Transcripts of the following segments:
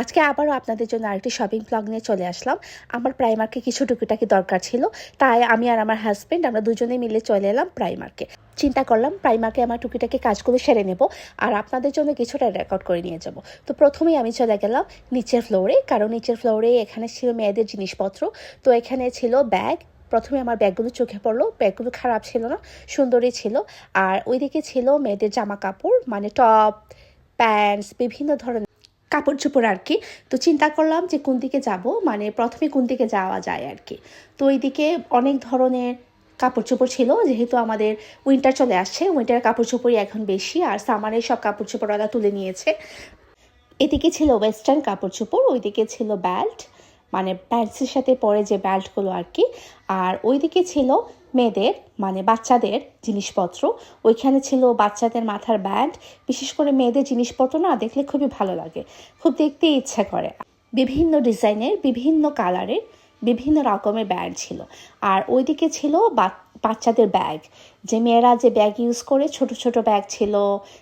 আজকে আবারও আপনাদের জন্য আরেকটি শপিং ব্লগ নিয়ে চলে আসলাম। আমার প্রাইমার্কে কিছু টুকিটাকি দরকার ছিল, তাই আমি আর আমার হাজব্যান্ড আমরা দুজনে মিলে চলে এলাম প্রাইমার্কে চিন্তা করলাম প্রাইমার্কে আমার টুকিটাকি কাজগুলো সেরে নেব আর আপনাদের জন্য কিছুটা রেকর্ড করে নিয়ে যাব। তো প্রথমেই আমি চলে গেলাম নিচের ফ্লোরে কারণ নিচের ফ্লোরে এখানে ছিল মেয়েদের জিনিসপত্র। তো এখানে ছিল ব্যাগ প্রথমে আমার ব্যাগগুলো চোখে পড়ল ব্যাগগুলো খারাপ ছিল না, সুন্দরই ছিল। আর ওইদিকে ছিল মেয়েদের জামা কাপড় মানে টপ প্যান্টস বিভিন্ন ধরনের কাপড় চোপড় আর কি। তো চিন্তা করলাম যে কোন দিকে যাব মানে প্রথমে কোন দিকে যাওয়া যায় আর কি। তো ওইদিকে অনেক ধরনের কাপড় চোপড় ছিল, যেহেতু আমাদের উইন্টার চলে আসছে উইন্টার কাপড় চোপড়ই এখন বেশি, আর সামারের সব কাপড় চোপড় ওরা তুলে নিয়েছে। এদিকে ছিল ওয়েস্টার্ন কাপড় চোপড়, ওইদিকে ছিল বেল্ট মানে প্যান্টসের সাথে পরে যে বেল্টগুলো আর কি। আর ওইদিকে ছিল মেয়েদের মানে বাচ্চাদের জিনিসপত্র। ওইখানে ছিল বাচ্চাদের মাথার ব্যান্ড বিশেষ করে মেয়েদের জিনিসপত্র না দেখলে খুবই ভালো লাগে। খুব দেখতে ইচ্ছা করে। বিভিন্ন ডিজাইনের, বিভিন্ন কালারের, বিভিন্ন রকমের ব্যান্ড ছিল। আর ওইদিকে ছিল বাচ্চাদের ব্যাগ যে মেয়েরা যে ব্যাগ ইউজ করে, ছোট ছোট ব্যাগ ছিল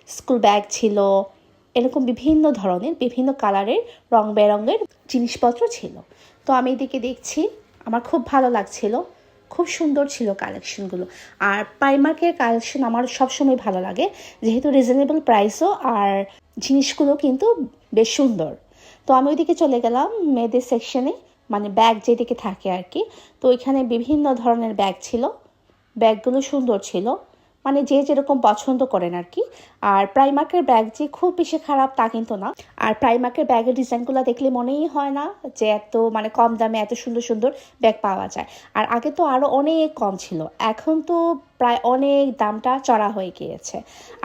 স্কুল ব্যাগ ছিল, এরকম বিভিন্ন ধরনের, বিভিন্ন কালারের, রং বেরঙের জিনিসপত্র ছিল। তো আমি এদিকে দেখছি, আমার খুব ভালো লাগছিল। খুব সুন্দর ছিল কালেকশনগুলো আর প্রাইমার্কের কালেকশন আমার সবসময় ভালো লাগে, যেহেতু রিজনেবল প্রাইসও আর জিনিসগুলো কিন্তু বেশ সুন্দর। তো আমি ওইদিকে চলে গেলাম মেয়েদের সেকশনে মানে ব্যাগ যেদিকে থাকে আর কি। তো ওইখানে বিভিন্ন ধরনের ব্যাগ ছিল। ব্যাগগুলো সুন্দর ছিল। মানে যে যেরকম পছন্দ করেন আর কি আর প্রাইমার্কের ব্যাগ যে খুব বেশি খারাপ তা কিন্তু না। আর প্রাইমার্কের ব্যাগের ডিজাইনগুলো দেখলে মনেই হয় না যে এত মানে কম দামে এত সুন্দর সুন্দর ব্যাগ পাওয়া যায়। আর আগে তো আরও অনেক কম ছিল। এখন তো প্রায় অনেক দামটা চড়া হয়ে গিয়েছে।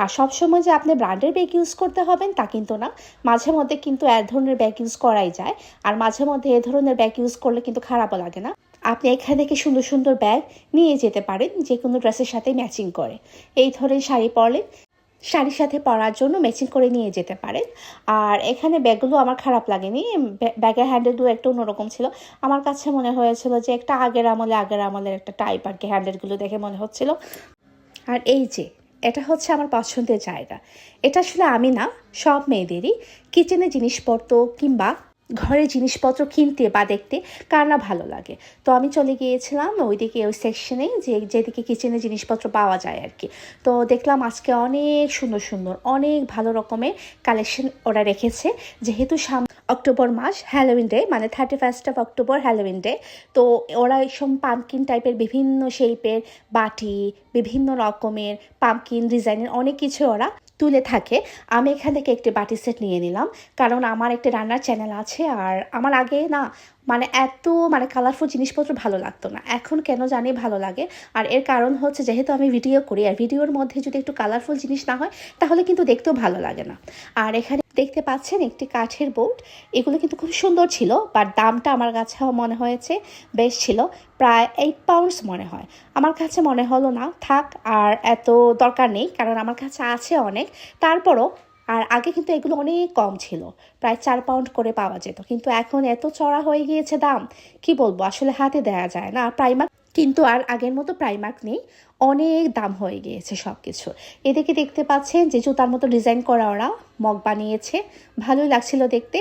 আর সবসময় যে আপনি ব্র্যান্ডের ব্যাগ ইউজ করতে হবেন তা কিন্তু না। মাঝে মধ্যে কিন্তু এক ধরনের ব্যাগ ইউজ করাই যায়। আর মাঝে মধ্যে এ ধরনের ব্যাগ ইউজ করলে কিন্তু খারাপও লাগে না। আপনি এখান থেকে সুন্দর সুন্দর ব্যাগ নিয়ে যেতে পারেন যে কোনো ড্রেসের সাথে ম্যাচিং করে। এই ধরনের শাড়ি পরলে, শাড়ির সাথে পরার জন্য ম্যাচিং করে নিয়ে যেতে পারেন। আর এখানে ব্যাগগুলো আমার খারাপ লাগেনি ব্য- ব্যাগের হ্যান্ডেলগুলো একটু অন্যরকম ছিল। আমার কাছে মনে হয়েছিল যে একটা আগের আমলে আগের আমলের একটা টাইপ আর কি হ্যান্ডেলগুলো দেখে মনে হচ্ছিল। আর এই যে, এটা হচ্ছে আমার পছন্দের জায়গা। এটা আসলে আমি না, সব মেয়েদেরই কিচেনের জিনিসপত্র কিংবা ঘরের জিনিসপত্র কিনতে বা দেখতে কার না ভালো লাগে। তো আমি চলে গিয়েছিলাম ওইদিকে ওই সেকশনে যে, যেদিকে কিচেনের জিনিসপত্র পাওয়া যায় আর কি। তো দেখলাম আজকে অনেক সুন্দর সুন্দর, অনেক ভালো রকমের কালেকশন ওরা রেখেছে। যেহেতু সাম অক্টোবর মাস হ্যালোউইন ডে মানে thirty first of October Halloween day তো ওরা এইসব পামকিন টাইপের বিভিন্ন শেপের বাটি, বিভিন্ন রকমের পামকিন ডিজাইনের অনেক কিছু ওরা তুলে থাকে, আমি এখান থেকে একটি বাটি সেট নিয়ে নিলাম। কারণ আমার একটি রান্নার চ্যানেল আছে আর আমার আগে না মানে এত মানে কালারফুল জিনিসপত্র ভালো লাগতো না। এখন কেন জানি ভালো লাগে। আর এর কারণ হচ্ছে যেহেতু আমি ভিডিও করি, আর ভিডিওর মধ্যে যদি একটু কালারফুল জিনিস না হয়, তাহলে কিন্তু দেখতেও ভালো লাগে না। আর এখানে দেখতে পাচ্ছেন একটি কাঠের বোর্ড। এগুলো কিন্তু খুব সুন্দর ছিল বাট দামটা আমার কাছেও মনে হয়েছে বেশ ছিল, প্রায় এইট পাউন্ডস মনে হয়। আমার কাছে মনে হলো না, থাক, আর এত দরকার নেই, কারণ আমার কাছে আছে অনেক। তারপরও, আর আগে কিন্তু এগুলো অনেক কম ছিল, প্রায় চার পাউন্ড করে পাওয়া যেত, কিন্তু এখন এত চড়া হয়ে গিয়েছে দাম, কি বলব? আসলে হাতে দেওয়া যায় না। প্রাইমার্ক কিন্তু আর আগের মতো প্রাইমার্ক নেই। অনেক দাম হয়ে গিয়েছে সব কিছু এদিকে দেখতে পাচ্ছেন যে জুতার মতো ডিজাইন করা ওরা, মগ বানিয়েছে। ভালোই লাগছিল দেখতে।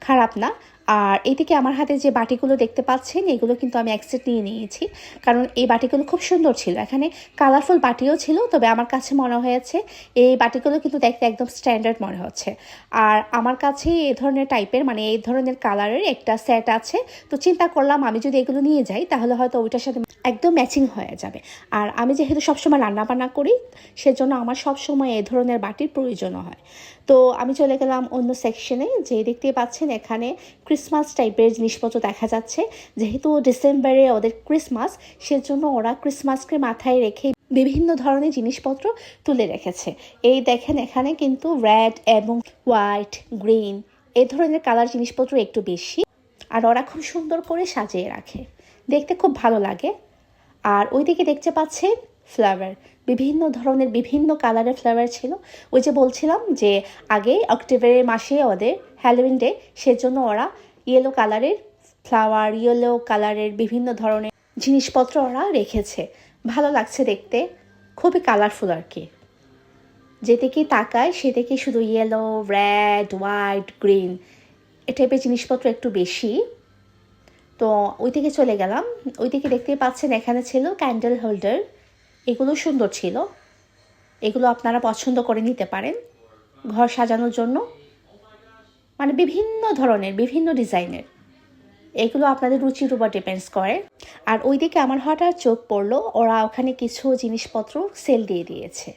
খারাপ না। আর এদিকে আমার হাতে যে বাটিগুলো দেখতে পাচ্ছেন, এগুলো কিন্তু আমি এক সেট নিয়ে নিয়েছি। কারণ এই বাটিগুলো খুব সুন্দর ছিল। এখানে কালারফুল বাটিও ছিল, তবে আমার কাছে মনে হয়েছে এই বাটিগুলো কিন্তু দেখতে একদম স্ট্যান্ডার্ড মনে হচ্ছে। আর আমার কাছে এই ধরনের টাইপের মানে এই ধরনের কালারের একটা সেট আছে। তো চিন্তা করলাম আমি যদি এগুলো নিয়ে যাই, তাহলে হয়তো ওইটার সাথে একদম ম্যাচিং হয়ে যাবে। আর আমি যেহেতু সবসময় রান্না বান্না করি, সেজন্য আমার সবসময় এই ধরনের বাটির প্রয়োজন হয়। তো আমি চলে গেলাম অন্য সেকশনে যে দেখতে পাচ্ছেন এখানে ক্রিসমাস টাইপের জিনিসপত্র দেখা যাচ্ছে। যেহেতু ডিসেম্বরে ওদের ক্রিসমাস সেজন্য ওরা ক্রিসমাসকে মাথায় রেখে বিভিন্ন ধরনের জিনিসপত্র তুলে রেখেছে। এই দেখেন এখানে কিন্তু রেড এবং হোয়াইট গ্রিন এ ধরনের কালার জিনিসপত্র একটু বেশি। আর ওরা খুব সুন্দর করে সাজিয়ে রাখে। দেখতে খুব ভালো লাগে। আর ওইদিকে দেখতে পাচ্ছেন ফ্লাওয়ার বিভিন্ন ধরনের, বিভিন্ন কালারের ফ্লাওয়ার ছিল। ওই যে বলছিলাম যে, আগে অক্টোবরের মাসে ওদের হ্যালোউইন ডে সেজন্য ওরা ইয়েলো কালারের ফ্লাওয়ার ইয়েলো কালারের বিভিন্ন ধরনের জিনিসপত্র ওরা রেখেছে। ভালো লাগছে দেখতে। খুবই কালারফুল আর কি। যেদিকে তাকায় সেদিকে শুধু ইয়েলো রেড হোয়াইট গ্রিন এ টাইপের জিনিসপত্র একটু বেশি। তো ওই দিকে চলে গেলাম। ওই দিকে দেখতেই পাচ্ছেন এখানে ছিল ক্যান্ডেল হোল্ডার এগুলো সুন্দর ছিল। এগুলো আপনারা পছন্দ করে নিতে পারেন ঘর সাজানোর জন্য। মানে বিভিন্ন ধরনের, বিভিন্ন ডিজাইনের। এগুলো আপনাদের রুচির উপর ডিপেন্ডস করে। আর ওইদিকে আমার হঠাৎ চোখ পড়ল, ওরা ওখানে কিছু জিনিসপত্র সেল দিয়ে দিয়েছে।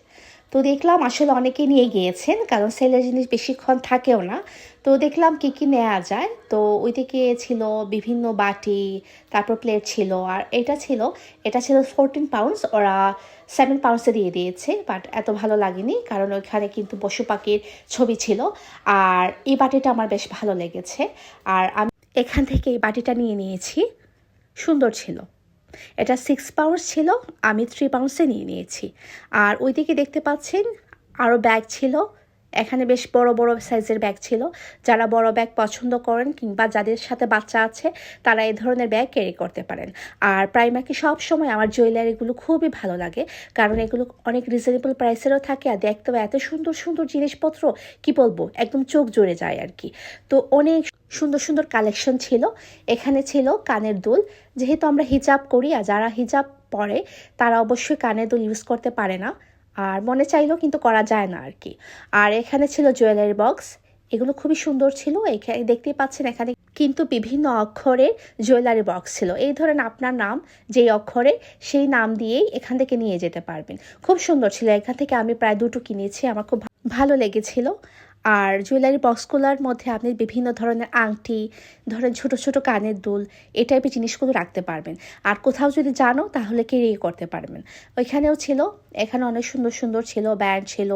তো দেখলাম আসলে অনেকে নিয়ে গিয়েছেন, কারণ সেলের জিনিস বেশিক্ষণ থাকেও না। তো দেখলাম কি কি নেওয়া যায়। তো ওইদিকে ছিল বিভিন্ন বাটি, তারপর প্লেট ছিল, আর এটা ছিল এটা ছিল ফোরটিন পাউন্ডস ওরা সেভেন পাউন্ডসে দিয়ে দিয়েছে বাট এত ভালো লাগেনি, কারণ ওইখানে কিন্তু পশু পাখির ছবি ছিল, আর এই বাটিটা আমার বেশ ভালো লেগেছে। আর আমি এখান থেকে এই বাটিটা নিয়ে নিয়েছি, সুন্দর ছিল। এটা সিক্স পাউন্ডস ছিল, আমি থ্রি পাউন্ডসে নিয়ে নিয়েছি। আর ওইদিকে দেখতে পাচ্ছেন আরও ব্যাগ ছিল, এখানে বেশ বড় বড় সাইজের ব্যাগ ছিল। যারা বড় ব্যাগ পছন্দ করেন কিংবা যাদের সাথে বাচ্চা আছে, তারা এই ধরনের ব্যাগ ক্যারি করতে পারেন। আর প্রাইমার্কে সব সময় আমার জুয়েলারিগুলো খুবই ভালো লাগে, কারণ এগুলো অনেক রিজনেবল প্রাইসেরও থাকে আর দেখতে এত সুন্দর সুন্দর জিনিসপত্র, কি বলব, একদম চোখ জুড়ে যায় আর কি। তো অনেক সুন্দর সুন্দর কালেকশন ছিল। এখানে ছিল কানের দুল। যেহেতু আমরা হিজাব করি আর যারা হিজাব পরে, তারা অবশ্যই কানের দুল ইউজ করতে পারে না। আর মনে চাইলেও কিন্তু করা যায় না আর কি আর এখানে ছিল জুয়েলারি বক্স এগুলো খুবই সুন্দর ছিল। এখানে দেখতেই পাচ্ছেন এখানে কিন্তু বিভিন্ন অক্ষরের জুয়েলারি বক্স ছিল। এই ধরেন আপনার নাম, যেই অক্ষরে, সেই নাম দিয়েই এখান থেকে নিয়ে যেতে পারবেন। খুব সুন্দর ছিল। এখান থেকে আমি প্রায় দুটো কিনেছি। আমার খুব ভালো লেগেছিল। আর জুয়েলারি বক্সগুলোর মধ্যে আপনি বিভিন্ন ধরনের আংটি, ধরেন ছোট ছোট কানের দুল, এই টাইপের জিনিসগুলো রাখতে পারবেন। আর কোথাও যদি জানো, তাহলে ক্যারি করতে পারবেন। ওইখানেও ছিল, এখানে অনেক সুন্দর সুন্দর ছিল ব্যান্ড ছিল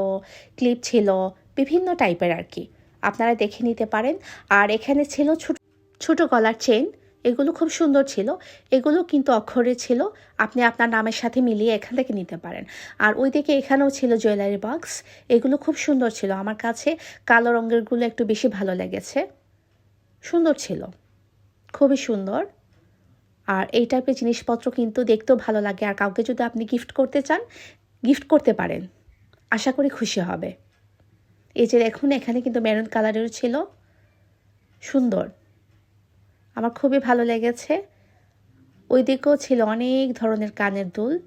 ক্লিপ ছিল, বিভিন্ন টাইপের আর কি। আপনারা দেখে নিতে পারেন। আর এখানে ছিল ছোট ছোট গলার চেন এগুলো খুব সুন্দর ছিল। এগুলো কিন্তু অক্ষরে ছিল। আপনি আপনার নামের সাথে মিলিয়ে এখান থেকে নিতে পারেন। আর ওইদিকে এখানেও ছিল জুয়েলারি বক্স এগুলো খুব সুন্দর ছিল। আমার কাছে কালো রঙেরগুলো একটু বেশি ভালো লেগেছে। সুন্দর ছিল। খুবই সুন্দর। আর এই টাইপের জিনিসপত্র কিন্তু দেখতেও ভালো লাগে। আর কাউকে যদি আপনি গিফট করতে চান গিফট করতে পারেন। আশা করি খুশি হবে। এই যে দেখুন, এখানে কিন্তু মেরুন কালারেরও ছিল। সুন্দর। আমার খুবই ভালো লেগেছে। ওই দিকেও ছিল অনেক ধরনের কানের দুল।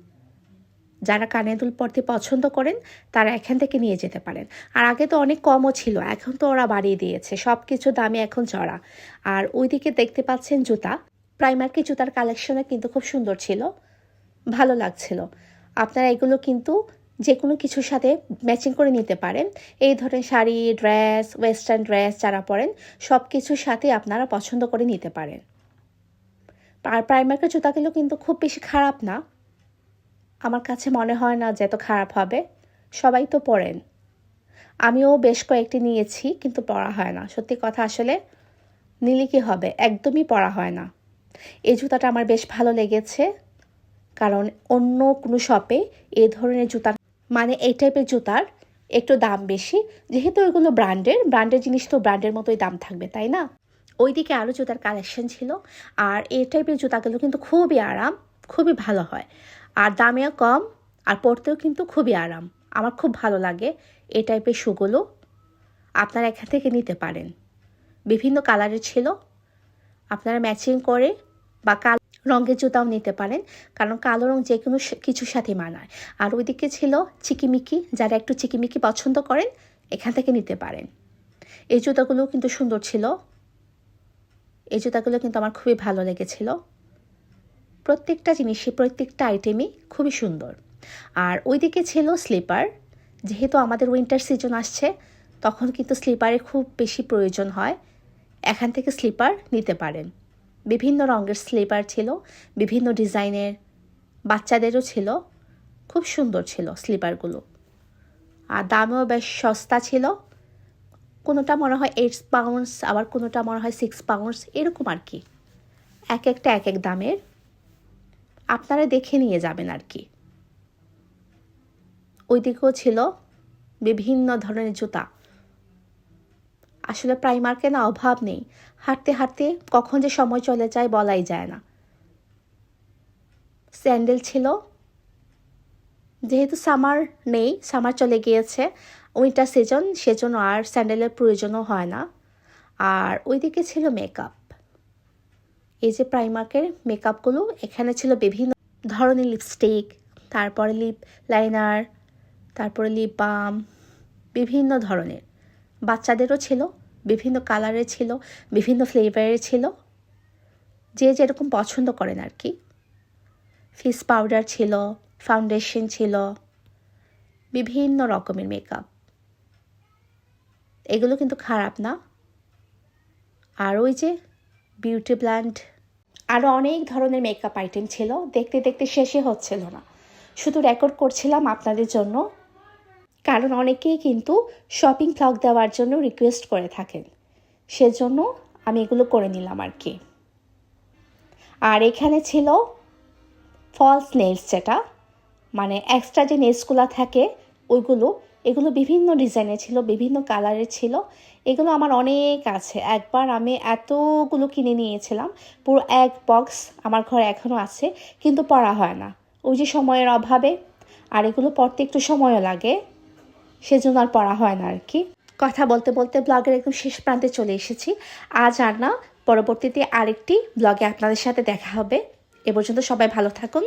যারা কানের দুল পরতে পছন্দ করেন, তারা এখান থেকে নিয়ে যেতে পারেন। আর আগে তো অনেক কমও ছিল, এখন তো ওরা বাড়িয়ে দিয়েছে। সব কিছু দামে, এখন চড়া। আর ওইদিকে দেখতে পাচ্ছেন জুতা। প্রাইমার্কি জুতার কালেকশনে কিন্তু খুব সুন্দর ছিল। ভালো লাগছিল। আপনারা এগুলো কিন্তু যে কোনো কিছুর সাথে ম্যাচিং করে নিতে পারেন। এই ধরেন শাড়ি ড্রেস ওয়েস্টার্ন ড্রেস যারা পরেন সব কিছুর সাথে আপনারা পছন্দ করে নিতে পারেন। আর প্রাইমার্কের জুতাগুলো কিন্তু খুব বেশি খারাপ না। আমার কাছে মনে হয় না যে এত খারাপ হবে। সবাই তো পরেন। আমিও বেশ কয়েকটি নিয়েছি, কিন্তু পরা হয় না। সত্যি কথা আসলে নিলে কি হবে? একদমই পরা হয় না। এই জুতাটা আমার বেশ ভালো লেগেছে, কারণ অন্য কোনো শপে এ ধরনের জুতার মানে এই টাইপের জুতার একটু দাম বেশি। যেহেতু ওইগুলো ব্র্যান্ডের ব্র্যান্ডের জিনিস তো ব্র্যান্ডের মতোই দাম থাকবে, তাই না? ওইদিকে আরও জুতার কালেকশন ছিল। আর এই টাইপের জুতাগুলো কিন্তু খুবই আরাম, খুবই ভালো হয়। আর দামেও কম, আর পরতেও কিন্তু খুবই আরাম। আমার খুব ভালো লাগে এই টাইপের শুগুলো। আপনারা এখান থেকে নিতে পারেন। বিভিন্ন কালারের ছিল। আপনারা ম্যাচিং করে বা কাল রঙের জুতাও নিতে পারেন, কারণ কালো রং যে কোনো কিছুর সাথে মানায়। আর ওইদিকে ছিল চিকিমিকি, যারা একটু চিকিমিকি পছন্দ করেন, এখান থেকে নিতে পারেন। এই জুতাগুলোও কিন্তু সুন্দর ছিল। এই জুতাগুলো কিন্তু আমার খুবই ভালো লেগেছিল। প্রত্যেকটা জিনিসই, প্রত্যেকটা আইটেমই খুবই সুন্দর। আর ওইদিকে ছিল স্লিপার যেহেতু আমাদের উইন্টার সিজন আসছে, তখন কিন্তু স্লিপারের খুব বেশি প্রয়োজন হয়। এখান থেকে স্লিপার নিতে পারেন। বিভিন্ন রঙের স্লিপার ছিল, বিভিন্ন ডিজাইনের বাচ্চাদেরও ছিল, খুব সুন্দর ছিল স্লিপারগুলো আর দামও বেশ সস্তা ছিল, কোনোটা মনে হয় এইট পাউন্ডস আবার কোনোটা মনে হয় সিক্স পাউন্ডস এরকম আর কি। এক একটা, এক এক দামের। আপনারা দেখে নিয়ে যাবেন আর কি। ওইদিকেও ছিল বিভিন্ন ধরনের জুতা। আসলে প্রাইমার্কে না অভাব নেই। হাঁটতে হাঁটতে কখন যে সময় চলে যায় বলাই যায় না। স্যান্ডেল ছিল। যেহেতু সামার নেই, সামার চলে গিয়েছে, উইন্টার সিজন, সেজন্য আর স্যান্ডেলের প্রয়োজনও হয় না। আর ওইদিকে ছিল মেকআপ। এই যে প্রাইমার্কের মেকআপগুলো, এখানে ছিল বিভিন্ন ধরনের লিপস্টিক, তারপরে লিপ লাইনার, তারপরে লিপ বাম, বিভিন্ন ধরনের। বাচ্চাদেরও ছিল, বিভিন্ন কালারের ছিল, বিভিন্ন ফ্লেভারের ছিল। যে যেরকম পছন্দ করেন আর কি ফেস পাউডার ছিল ফাউন্ডেশন ছিল, বিভিন্ন রকমের মেকআপ এগুলো কিন্তু খারাপ না। আর ওই যে বিউটি ব্ল্যান্ড আরও অনেক ধরনের মেকআপ আইটেম ছিল, দেখতে দেখতে শেষই হচ্ছিল না। শুধু রেকর্ড করছিলাম আপনাদের জন্য। কারণ অনেকেই কিন্তু শপিং ব্লগ দেওয়ার জন্য রিকোয়েস্ট করে থাকেন। সেজন্য আমি এগুলো করে নিলাম আর কি। আর এখানে ছিল ফলস নেলস যেটা মানে এক্সট্রা যে নেলসগুলো থাকে, ওইগুলো, এগুলো বিভিন্ন ডিজাইনের ছিল, বিভিন্ন কালারের ছিল। এগুলো আমার অনেক আছে। একবার আমি এতগুলো কিনে নিয়েছিলাম, পুরো এক বক্স আমার ঘরে এখনও আছে, কিন্তু পড়া হয় না। ওই যে সময়ের অভাবে, আর এগুলো পড়তে একটু সময়ও লাগে। সেজন্য আর পড়া হয় না আর কি। কথা বলতে বলতে ব্লগের একদম শেষ প্রান্তে চলে এসেছি। আজ আর না, পরবর্তীতে আরেকটি ব্লগে আপনাদের সাথে দেখা হবে। এ পর্যন্ত সবাই ভালো থাকুন।